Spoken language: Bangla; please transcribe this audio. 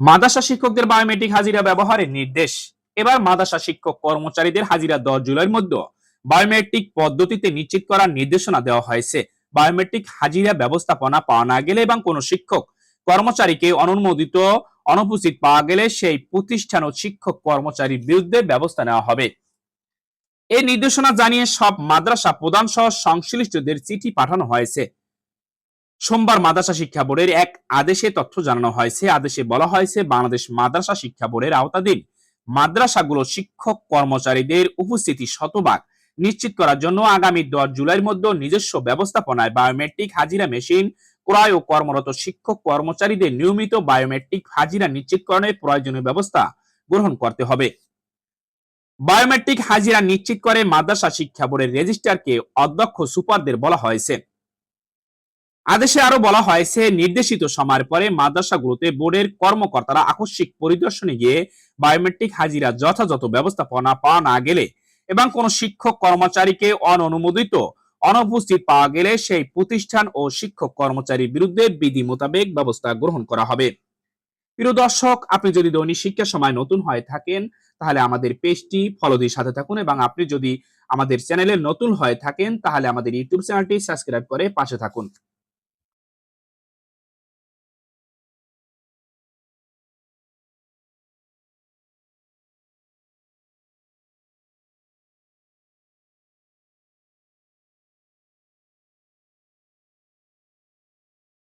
মাদ্রাসা শিক্ষকদের বায়োমেট্রিক হাজিরা ব্যবহারের নির্দেশ। এবার মাদ্রাসা শিক্ষক কর্মচারীদের হাজিরা দশ জুলাইয়ের মধ্যে বায়োমেট্রিক পদ্ধতিতে নিশ্চিত করার নির্দেশনা দেওয়া হয়েছে। বায়োমেট্রিক হাজিরা ব্যবস্থাপনা পাওয়া না গেলে এবং কোনো শিক্ষক কর্মচারীকে অনুমোদিত, অনুপস্থিত পাওয়া গেলে সেই প্রতিষ্ঠান ও শিক্ষক কর্মচারীর বিরুদ্ধে ব্যবস্থা নেওয়া হবে। এই নির্দেশনা জানিয়ে সব মাদ্রাসা প্রধান সহ সংশ্লিষ্টদের চিঠি পাঠানো হয়েছে। সোমবার মাদ্রাসা শিক্ষা বোর্ডের এক আদেশে তথ্য জানানো হয়েছে। আদেশে বলা হয়েছে, বাংলাদেশ মাদ্রাসা শিক্ষা বোর্ডের আওতাধীন মাদ্রাসাগুলো শিক্ষক কর্মচারীদের উপস্থিতি শতভাগ নিশ্চিত করার জন্য আগামী দশ জুলাইয়ের মধ্যে নিজস্ব ব্যবস্থাপনায় বায়োমেট্রিক হাজিরা মেশিন, ক্রয় ও কর্মরত শিক্ষক কর্মচারীদের নিয়মিত বায়োমেট্রিক হাজিরা নিশ্চিতকরণের প্রয়োজনীয় ব্যবস্থা গ্রহণ করতে হবে। বায়োমেট্রিক হাজিরা নিশ্চিত করে মাদ্রাসা শিক্ষা বোর্ডের রেজিস্ট্রারকে অধ্যক্ষ সুপারদের বলা হয়েছে। আদেশে আরও বলা হয়েছে নির্দেশিত সময়ের পরে মাদ্রাসাগুলোতে বোর্ডের কর্মকর্তারা আকস্মিক পরিদর্শনে গিয়ে বায়োমেট্রিক হাজিরা যথাযথ ব্যবস্থাপনা পাওয়া না গেলে এবং কোন শিক্ষক কর্মচারীকে অননুমোদিত, অনুপস্থিত পাওয়া গেলে সেই প্রতিষ্ঠান ও শিক্ষক কর্মচারীর বিরুদ্ধে বিধি মোতাবেক ব্যবস্থা গ্রহণ করা হবে। প্রিয় দর্শক, আপনি যদি দৈনিক শিক্ষার সময় নতুন হয়ে থাকেন, তাহলে আমাদের পেজটি ফলো দিয়ে সাথে থাকুন এবং আপনি যদি আমাদের চ্যানেলে নতুন হয়ে থাকেন, তাহলে আমাদের ইউটিউব চ্যানেলটি সাবস্ক্রাইব করে পাশে থাকুন।